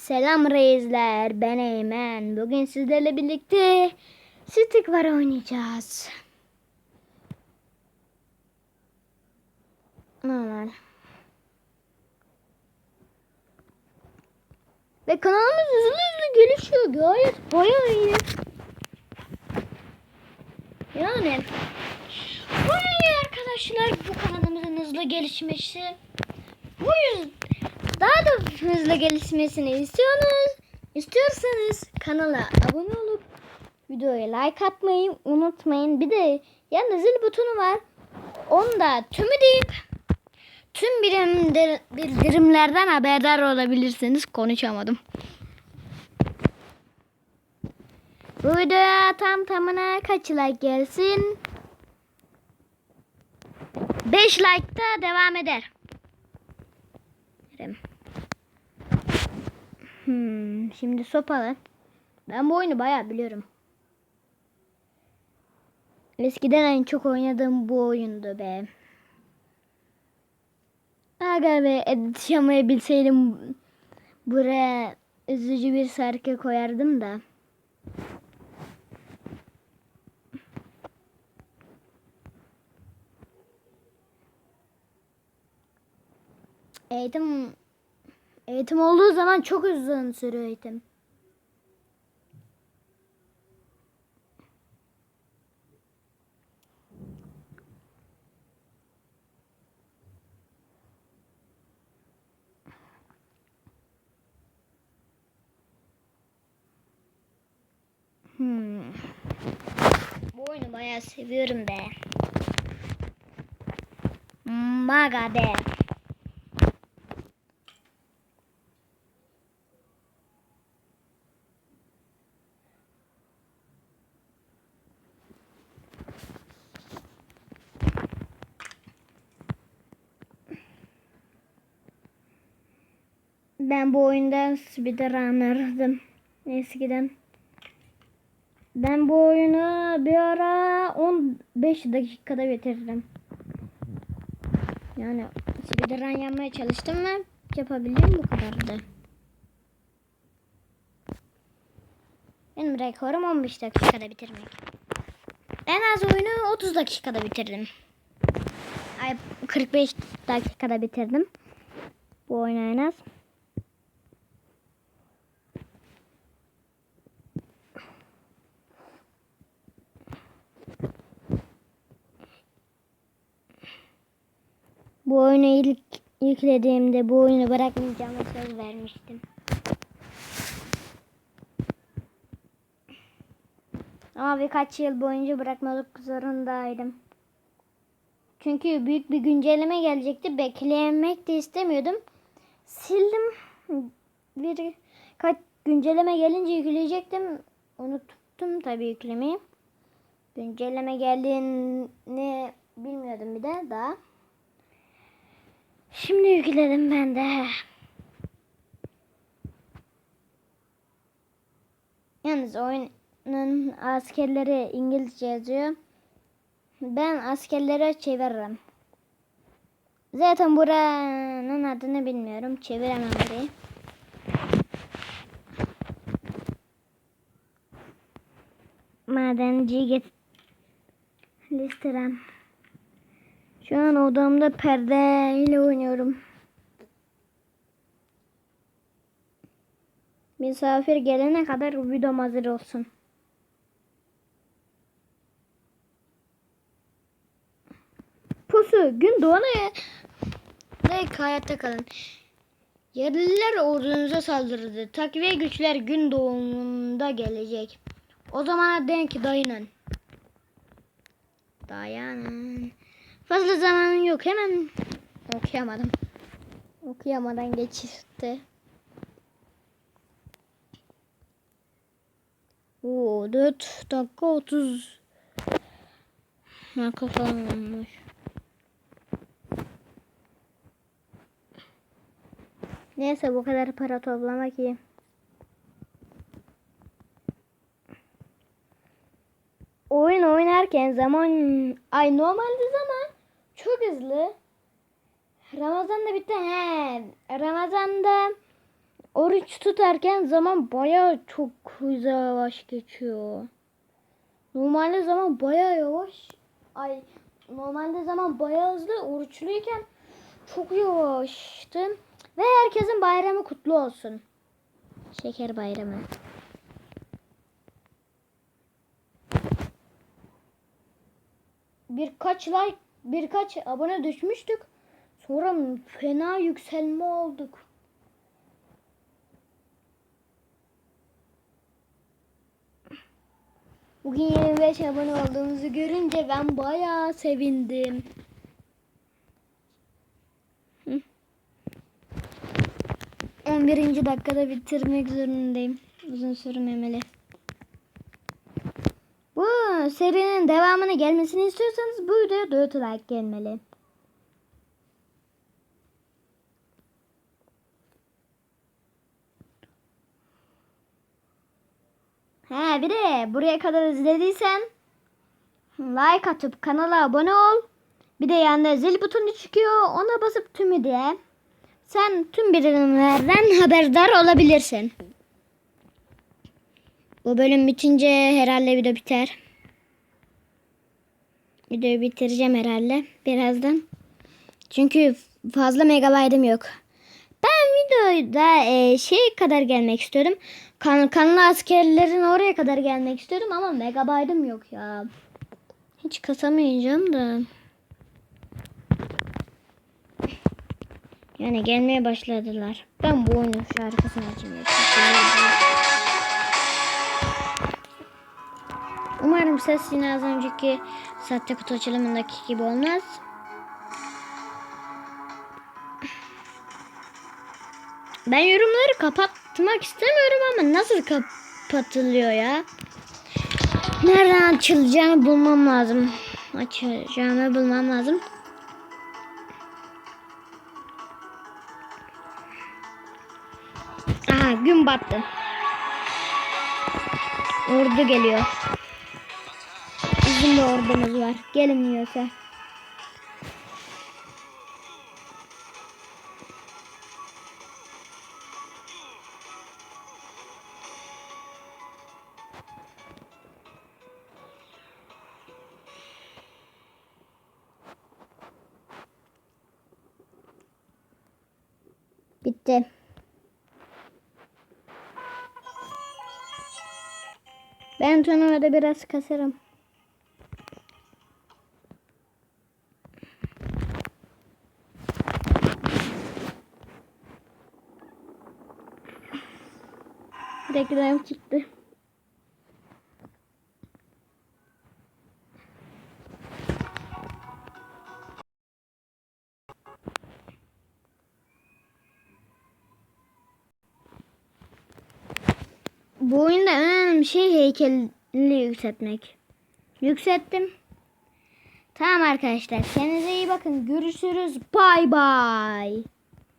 Selam reisler, ben Eymen. Bugün sizlerle birlikte Stick var oynayacağız. Normal. Ve kanalımız hızlı hızlı gelişiyor. Gayet bayağı iyi. Yani bayağı iyi arkadaşlar bu kanalımızın hızlı gelişmesi. Bu yüzden daha da hızlı gelişmesini istiyorsunuz. İstiyorsanız kanala abone olup videoya like atmayı unutmayın. Bir de yanında zil butonu var. Onu da tümü deyip tüm bildirimlerden haberdar olabilirsiniz. Konuşamadım. Bu videoya tam tamına kaç like gelsin? 5 like'da devam eder. Ederim. Hmm, şimdi sopalı. Ben bu oyunu bayağı biliyorum. Eskiden en çok oynadığım bu oyundu be. Aga be edit bilseydim buraya üzücü bir şarkı koyardım da. Eğitim eğitim olduğu zaman çok uzun sürüyor eğitim. Hmm. Bu oyunu bayağı seviyorum be. Maga be. Ben bu oyunda speedrunner'dım eskiden. Ben bu oyunu bir ara 15 dakikada bitirdim. Yani speedrun yapmaya çalıştım ve yapabildim bu kadardı. Benim rekorum 15 dakikada bitirmek. En az oyunu 30 dakikada bitirdim. Ay 45 dakikada bitirdim. Bu oyunu en az. Bu oyunu ilk yüklediğimde bu oyunu bırakmayacağıma söz vermiştim. Ama birkaç yıl boyunca bırakmalık zorundaydım. Çünkü büyük bir güncelleme gelecekti. Beklemek de istemiyordum. Sildim. Bir kaç güncelleme gelince yükleyecektim. Unuttum tabii yüklemeyi. Güncelleme geldiğini bilmiyordum bir de daha. Şimdi yükledim ben de. Yalnız oyunun askerleri İngilizce yazıyor. Ben askerlere çeviririm. Zaten buranın adını bilmiyorum. Çeviremem burayı. Madenci get listem. Şu an odamda perdeyle oynuyorum. Misafir gelene kadar videom hazır olsun. Pusu gün doğana Like hayatta kalın. Yerliler ordunuza saldırdı. Takviye güçler gün doğumunda gelecek. O zamana denk dayanın. Dayanın. Fazla zamanın yok. Hemen okuyamadım. Okuyamadan geçti. Oo 4 dakika 30 dakika falan olmuş. Neyse bu kadar para toplamak iyi. oyun oynarken zaman ay normalde zaman çok hızlı. Ramazan da bitti. He. Ramazan'da oruç tutarken zaman baya çok hızlı yavaş geçiyor. Normalde zaman baya yavaş. Ay normalde zaman baya hızlı oruçluyken çok yavaştı. Ve herkesin bayramı kutlu olsun. Şeker bayramı. Birkaç like, birkaç abone düşmüştük. Sonra fena yükselme olduk. Bugün 25 abone olduğumuzu görünce ben bayağı sevindim. Hı. 11. dakikada bitirmek zorundayım. Uzun sürmemeli. Serinin devamını gelmesini istiyorsanız bu videoya 4 like gelmeli. He bir de buraya kadar izlediysen like atıp kanala abone ol. Bir de yanında zil butonu çıkıyor. Ona basıp tümü diye. Sen tüm bildirimlerden haberdar olabilirsin. Bu bölüm bitince herhalde video biter. Videoyu bitireceğim herhalde birazdan. Çünkü fazla megabaytım yok. Ben videoda e, şey kadar gelmek istiyorum. Kan kanlı askerlerin oraya kadar gelmek istiyorum ama megabaytım yok ya. Hiç kasamayacağım da. Yani gelmeye başladılar. Ben bu oyunu şarkısını açayım. Umarım ses yine az önceki sahte kutu açılımındaki gibi olmaz. Ben yorumları kapatmak istemiyorum ama nasıl kapatılıyor ya? Nereden açılacağını bulmam lazım. Açacağımı bulmam lazım. Aha gün battı. Ordu geliyor. Bizim de ordumuz var. Gelmiyorsa. Bitti. Ben turnuvada biraz kasarım. Reklam çıktı. Bu oyunda en önemli şey heykelini yükseltmek. Yükselttim. Tamam arkadaşlar. Kendinize iyi bakın. Görüşürüz. Bay bay.